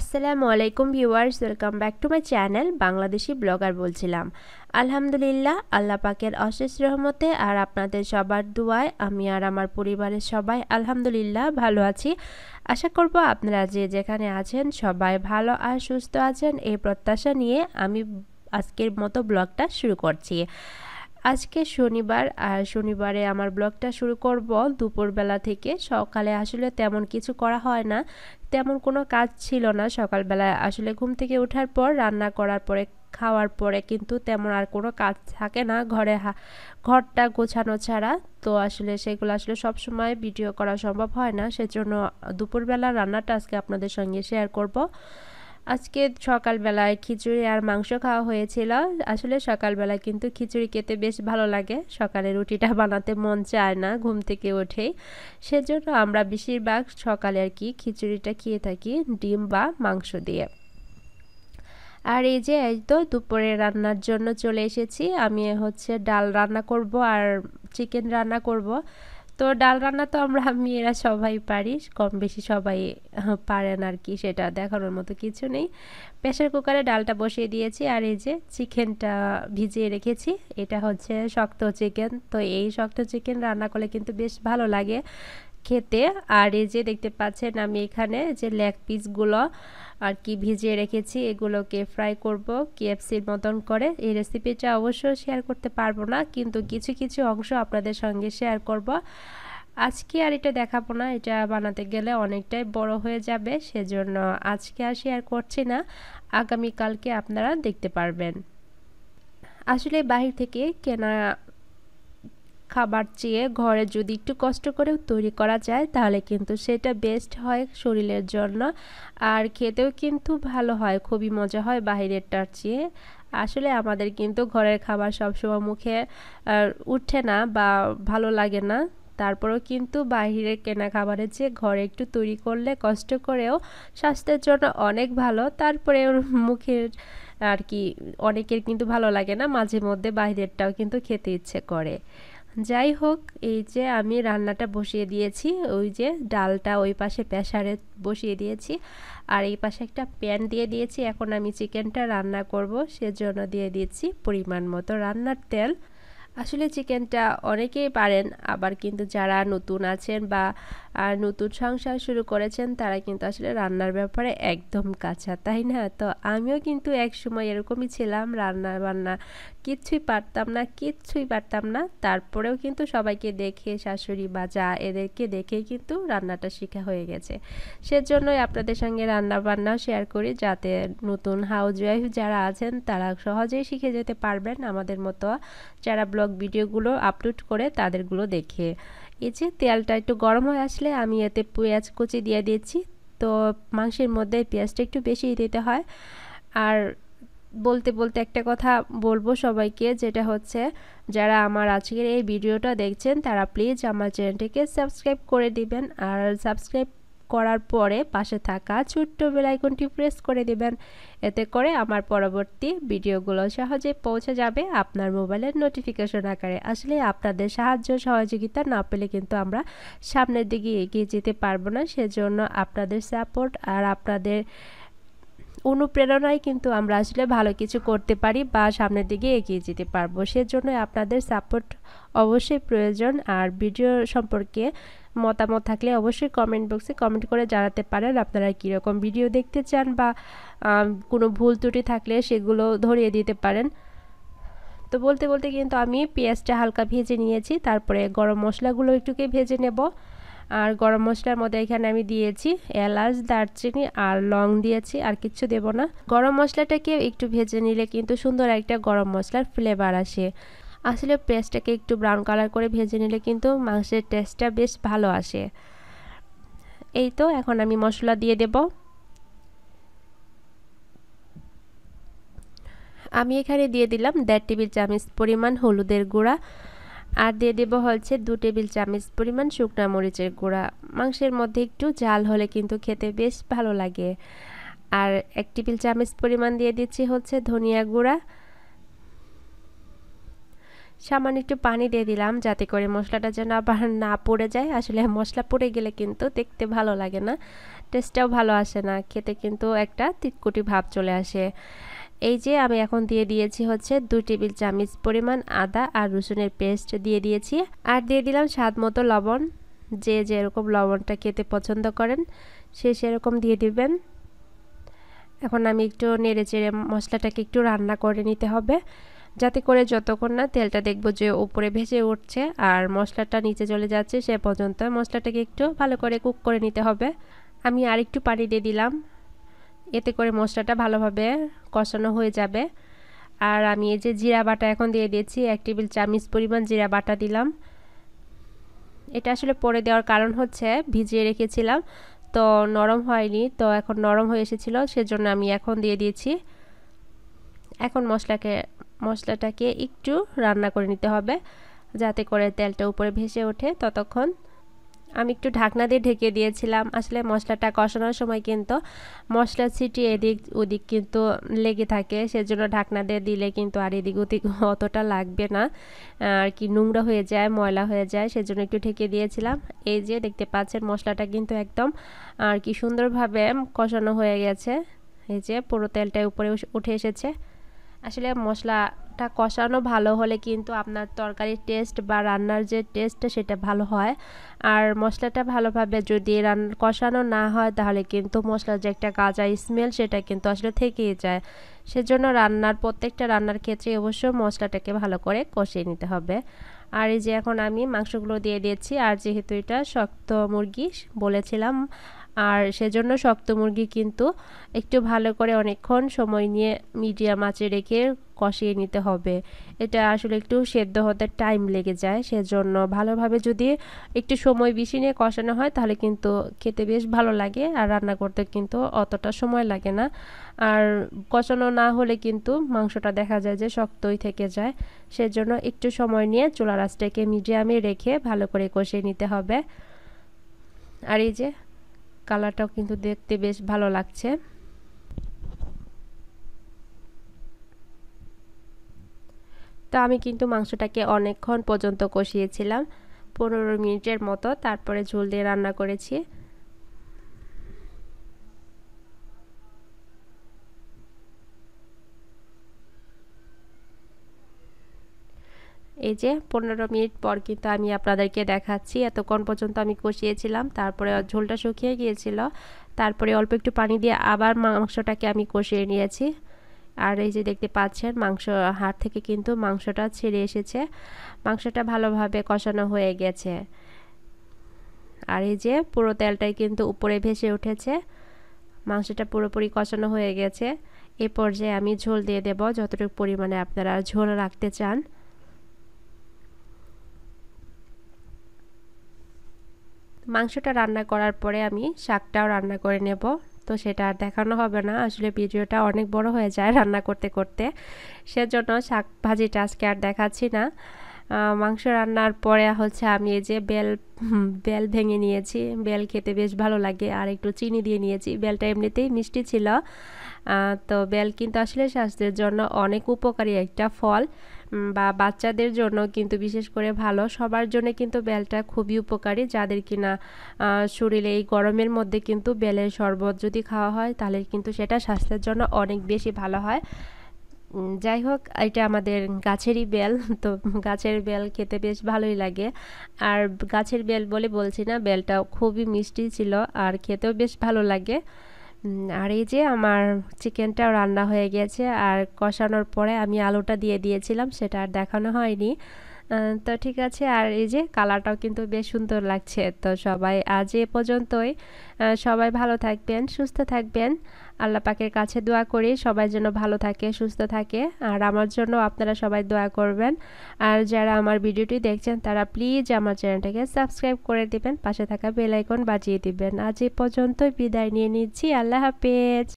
আসসালামু আলাইকুম viewers, welcome back to my channel Bangladeshi blogger বলছিলাম। আলহামদুলিল্লাহ, আল্লাহ পাকের অশেষ রহমতে আর আপনাদের সবার দুয়ায় আমি আর আমার পরিবারের সবাই আলহামদুলিল্লাহ ভালো আছি। আশা করব আপনারা যে যেখানে আছেন সবাই ভালো আর সুস্থ আছেন, এই প্রত্যাশা নিয়ে আমি আজকের মতো ব্লগটা শুরু করছি। আজকে শনিবার, আর শনিবারে আমার ব্লগটা শুরু করব দুপুরবেলা থেকে। সকালে আসলে তেমন কিছু করা হয় না, তেমন কোনো কাজ ছিল না। সকালবেলা আসলে ঘুম থেকে ওঠার পর, রান্না করার পরে, খাওয়ার পরে কিন্তু তেমন আর কোনো কাজ থাকে না ঘরে ঘরটা গোছানো ছাড়া। তো আসলে সেগুলো আসলে সব সময় ভিডিও করা সম্ভব হয় না। সেজন্য দুপুরবেলা রান্নাটা আজকে আপনাদের সঙ্গে শেয়ার করব। আজকে সকালবেলায় খিচুড়ি আর মাংস খাওয়া হয়েছিল। আসলে সকালবেলায় কিন্তু খিচুড়ি খেতে বেশ ভালো লাগে। সকালে রুটিটা বানাতে মন চায় না, ঘুম থেকে উঠেই সেজন্য আমরা বেশিরভাগ সকালে আর কি খিচুড়িটা খেয়ে থাকি ডিম বা মাংস দিয়ে। আর এই যে এই তো দুপুরে রান্নার জন্য চলে এসেছি। আমি হচ্ছে ডাল রান্না করব আর চিকেন রান্না করব। তো ডাল রান্না তো আমরা মেয়েরা সবাই পারি, কম বেশি সবাই পারেন আর কি, সেটা দেখানোর মতো কিছু নেই। প্রেশার কুকারে ডালটা বসিয়ে দিয়েছি আর এই যে চিকেনটা ভিজিয়ে রেখেছি, এটা হচ্ছে শক্ত চিকেন। তো এই শক্ত চিকেন রান্না করলে কিন্তু বেশ ভালো লাগে। খেতে। আর এই যে দেখতে পাচ্ছেন আমি এখানে যে লেগ পিসগুলো আর কি ভিজিয়ে রেখেছি, এগুলোকে ফ্রাই করব কেএফসির মতন করে। এই রেসিপিটা অবশ্য শেয়ার করতে পারব না, কিন্তু কিছু কিছু অংশ আপনাদের সঙ্গে শেয়ার করব। আজকে আর এটা দেখাবো না, এটা বানাতে গেলে অনেকটাই বড় হয়ে যাবে, সেজন্য আজকে আর শেয়ার করছি না। আগামীকালকে আপনারা দেখতে পারবেন। আসলে বাহির থেকে কেনা খাবার চেয়ে ঘরে যদি একটু কষ্ট করেও তৈরি করা যায়, তাহলে কিন্তু সেটা বেস্ট হয় শরীরের জন্য। আর খেতেও কিন্তু ভালো হয়, খুবই মজা হয় বাহিরেরটার চেয়ে। আসলে আমাদের কিন্তু ঘরের খাবার সবসময় মুখে উঠে না বা ভালো লাগে না। তারপরেও কিন্তু বাহিরের কেনা খাবারের চেয়ে ঘরে একটু তৈরি করলে কষ্ট করেও স্বাস্থ্যের জন্য অনেক ভালো। তারপরে মুখের আর কি অনেকের কিন্তু ভালো লাগে না, মাঝে মধ্যে বাহিরেরটাও কিন্তু খেতে ইচ্ছে করে। যাই হোক, এই যে আমি রান্নাটা বসিয়ে দিয়েছি, ওই যে ডালটা ওই পাশে প্রেশারে বসিয়ে দিয়েছি, আর এই পাশে একটা প্যান দিয়ে দিয়েছি। এখন আমি চিকেনটা রান্না করব, সেজন্য দিয়ে দিয়েছি পরিমাণ মতো রান্নার তেল। আসলে চিকেনটা অনেকেই পারেন, আবার কিন্তু যারা নতুন আছেন বা নতুন সংসার শুরু করেছেন, তারা কিন্তু আসলে রান্নার ব্যাপারে একদম কাঁচা, তাই না? তো আমিও কিন্তু এক সময় এরকমই ছিলাম রান্না বান্না কিচ্ছুই পারতাম না, কিচ্ছুই পারতাম না। তারপরেও কিন্তু সবাইকে দেখে শাশুড়ি বা যা এদেরকে দেখেই কিন্তু রান্নাটা শেখা হয়ে গেছে। সেজন্যই আপনাদের সঙ্গে রান্না বান্নাও শেয়ার করি যাতে নতুন হাউজ ওয়াইফ যারা আছেন তারা সহজেই শিখে যেতে পারবেন আমাদের মতো যারা ব্লগ ভিডিওগুলো আপলোড করে তাদেরগুলো দেখে। এই যে তেলটা একটু গরম হয়ে আসলে আমি এতে পেঁয়াজ কুচি দিয়ে দিয়েছি তো মাংসের মধ্যে পেঁয়াজটা একটু বেশি দিতে হয়। আর বলতে বলতে একটা কথা বলব সবাইকে, যেটা হচ্ছে যারা আমার আজকের এই ভিডিওটা দেখছেন, তারা প্লিজ আমার চ্যানেলটিকে সাবস্ক্রাইব করে দিবেন। আর সাবস্ক্রাইব করার পরে পাশে থাকা ছোট্ট বেলাইকনটি প্রেস করে দিবেন। এতে করে আমার পরবর্তী ভিডিওগুলো সহজে পৌঁছে যাবে আপনার মোবাইলের নোটিফিকেশন আকারে। আসলে আপনাদের সাহায্য সহযোগিতা না পেলে কিন্তু আমরা সামনের দিকে এগিয়ে যেতে পারব না। সেজন্য আপনাদের সাপোর্ট আর আপনাদের অনুপ্রেরণায় কিন্তু আমরা আসলে ভালো কিছু করতে পারি বা সামনের দিকে এগিয়ে যেতে পারব। সেজন্য আপনাদের সাপোর্ট অবশ্যই প্রয়োজন। আর ভিডিও সম্পর্কে মতামত থাকলে অবশ্যই কমেন্ট বক্সে কমেন্ট করে জানাতে পারেন আপনারা কীরকম ভিডিও দেখতে চান বা কোনো ভুল ত্রুটি থাকলে সেগুলো ধরিয়ে দিতে পারেন। তো বলতে বলতে কিন্তু আমি পেঁয়াজটা হালকা ভেজে নিয়েছি, তারপরে গরম মশলাগুলো একটুকে ভেজে নেব। আর গরম মশলার মধ্যে এখানে আমি দিয়েছি এলাচ, দারচিনি আর লং দিয়েছি, আর কিচ্ছু দেব না। গরম মশলাটাকে একটু ভেজে নিলে কিন্তু সুন্দর একটা গরম মশলার ফ্লেভার আসে। আসলে পেস্টটাকে একটু ব্রাউন কালার করে ভেজে নিলে কিন্তু মাংসের টেস্টটা বেশ ভালো আসে। এই তো, এখন আমি মশলা দিয়ে দেব। আমি এখানে দিয়ে দিলাম দেড় টেবিল চামচ পরিমাণ হলুদের গুঁড়া। আর দিয়ে দেব হচ্ছে দু টেবিল চামচ পরিমাণ শুকনা মরিচের গুঁড়া। মাংসের মধ্যে একটু জাল হলে কিন্তু খেতে বেশ ভালো লাগে। আর এক টেবিল চামচ পরিমাণ দিয়ে দিচ্ছি হচ্ছে ধনিয়া গুঁড়া। সামান্য একটু পানি দিয়ে দিলাম যাতে করে মশলাটা যেন আবার না পড়ে যায়। আসলে মশলা পড়ে গেলে কিন্তু দেখতে ভালো লাগে না, টেস্টটাও ভালো আসে না। খেতে কিন্তু একটা তিটকুটি ভাব চলে আসে। এই যে আমি এখন দিয়ে দিয়েছি হচ্ছে দু টেবিল চামচ পরিমাণ আদা আর রসুনের পেস্ট দিয়ে দিয়েছি। আর দিয়ে দিলাম স্বাদ মতো লবণ। যে যেরকম লবণটা খেতে পছন্দ করেন, সে সেরকম দিয়ে দিবেন। এখন আমি একটু নেড়ে চেড়ে মশলাটাকে একটু রান্না করে নিতে হবে। যাতে করে যতক্ষণ না তেলটা দেখব যে উপরে ভেসে উঠছে আর মশলাটা নিচে চলে যাচ্ছে, সে পর্যন্ত মশলাটাকে একটু ভালো করে কুক করে নিতে হবে। আমি আর একটু পানি দিয়ে দিলাম। এতে করে মশলাটা ভালোভাবে কষানো হয়ে যাবে। আর আমি এই যে জিরা বাটা এখন দিয়ে দিয়েছি, এক টেবিল চামচ পরিমাণ জিরা বাটা দিলাম। এটা আসলে পরে দেওয়ার কারণ হচ্ছে ভিজিয়ে রেখেছিলাম, তো নরম হয়নি, তো এখন নরম হয়ে এসেছিল, সেজন্য আমি এখন দিয়ে দিয়েছি। এখন মশলাকে, মশলাটাকে একটু রান্না করে নিতে হবে, যাতে করে তেলটা উপরে ভেসে ওঠে ততক্ষণ। আমি একটু ঢাকনা দিয়ে ঢেকে দিয়েছিলাম। আসলে মশলাটা কষানোর সময় কিন্তু মশলা ছিটি এদিক ওদিক কিন্তু লেগে থাকে। সেজন্য ঢাকনা দিয়ে দিলে কিন্তু আর এদিক ওদিক অতটা লাগবে না। আর কি নোংরা হয়ে যায়, ময়লা হয়ে যায়, সেজন্য একটু ঢেকে দিয়েছিলাম। এই যে দেখতে পাচ্ছেন মশলাটা কিন্তু একদম আর কি সুন্দরভাবে কষানো হয়ে গেছে। এই যে পুরো তেলটা উপরে উঠে এসেছে। আসলে মশলাটা কষানো ভালো হলে কিন্তু আপনার তরকারির টেস্ট বা রান্নার যে টেস্টটা সেটা ভালো হয়। আর মশলাটা ভালোভাবে যদি রান, কষানো না হয় তাহলে কিন্তু মশলার যে একটা কাঁচা স্মেল সেটা কিন্তু আসলে থেকেই যায়। সেজন্য রান্নার, প্রত্যেকটা রান্নার ক্ষেত্রে অবশ্য মশলাটাকে ভালো করে কষিয়ে নিতে হবে। আর এই যে এখন আমি মাংসগুলো দিয়ে দিয়েছি, আর যেহেতু এটা শক্ত মুরগি বলেছিলাম আর সেজন্য শক্ত মুরগি কিন্তু একটু ভালো করে অনেকক্ষণ সময় নিয়ে মিডিয়াম আঁচে রেখে কষিয়ে নিতে হবে। এটা আসলে একটু সেদ্ধ হতে টাইম লেগে যায়, সেজন্য ভালোভাবে যদি একটু সময় বেশি নিয়ে কষানো হয়, তাহলে কিন্তু খেতে বেশ ভালো লাগে আর রান্না করতে কিন্তু অতটা সময় লাগে না। আর কষানো না হলে কিন্তু মাংসটা দেখা যায় যে শক্তই থেকে যায়, সেজন্য একটু সময় নিয়ে চুলা রাসটাকে মিডিয়ামে রেখে ভালো করে কষিয়ে নিতে হবে। আর এই যে কালারটাও কিন্তু দেখতে বেশ ভালো লাগছে। তো আমি কিন্তু মাংসটাকে অনেকক্ষণ পর্যন্ত কষিয়েছিলাম। পনেরো মিনিটের মতো তারপরে ঝোল দিয়ে রান্না করেছি। এই যে পনেরো মিনিট পর কিন্তু আমি আপনাদেরকে দেখাচ্ছি। এতক্ষণ পর্যন্ত আমি কষিয়েছিলাম, তারপরে ঝোলটা শুকিয়ে গিয়েছিল। তারপরে অল্প একটু পানি দিয়ে আবার মাংসটাকে আমি কষিয়ে নিয়েছি। আর এই যে দেখতে পাচ্ছেন, মাংস, হাড় থেকে কিন্তু মাংসটা ছেড়ে এসেছে। মাংসটা ভালোভাবে কষানো হয়ে গেছে। আর এই যে পুরো তেলটাই কিন্তু উপরে ভেসে উঠেছে। মাংসটা পুরোপুরি কষানো হয়ে গেছে। এ পর্যায়ে আমি ঝোল দিয়ে দেব। যতটুকু পরিমাণে আপনারা ঝোল রাখতে চান মাংসটা রান্না করার পরে আমি শাকটাও রান্না করে নেব। তো সেটা আর দেখানো হবে না। আসলে ভিডিওটা অনেক বড় হয়ে যায় রান্না করতে করতে। সেজন্য শাক ভাজিটা আজকে আর দেখাচ্ছি না। মাংস রান্নার পরে হচ্ছে আমি এই যে বেল বেল ভেঙে নিয়েছি। বেল খেতে বেশ ভালো লাগে। আর একটু চিনি দিয়ে নিয়েছি। বেলটা এমনিতেই মিষ্টি ছিল। তো বেল কিন্তু আসলে স্বাস্থ্যের জন্য অনেক উপকারী একটা ফল। বা বাচ্চাদের জন্য কিন্তু, বিশেষ করে ভালো সবার জন্য কিন্তু বেলটা খুবই উপকারী। যাদের কিনা শরীরে এই গরমের মধ্যে কিন্তু বেলের শরবত যদি খাওয়া হয়, তাহলে কিন্তু সেটা স্বাস্থ্যের জন্য অনেক বেশি ভালো হয়। যাই হোক, এটা আমাদের গাছেরই বেল, তো গাছের বেল খেতে বেশ ভালোই লাগে। আর গাছের বেল বলে বলছি না বেলটা খুবই মিষ্টি ছিল আর খেতেও বেশ ভালো লাগে। আর এই যে আমার চিকেনটাও রান্না হয়ে গেছে, আর কষানোর পরে আমি আলুটা দিয়ে দিয়েছিলাম, সেটা আর দেখানো হয়নি। তো ঠিক আছে, আর এই যে কালারটাও কিন্তু বেশ সুন্দর লাগছে। তো সবাই আজ এ পর্যন্তই। সবাই ভালো থাকবেন, সুস্থ থাকবেন। আল্লাহ পাকের কাছে দোয়া করি, সবাই যেন ভালো থাকে, সুস্থ থাকে। আর আমার জন্য আপনারা সবাই দোয়া করবেন। আর যারা আমার ভিডিওটি দেখছেন, তারা প্লিজ আমার চ্যানেলটাকে সাবস্ক্রাইব করে দিবেন। পাশে থাকা বেল আইকন বাজিয়ে দিবেন। আজ এ পর্যন্তই বিদায় নিয়ে নিচ্ছি। আল্লাহ হাফেজ।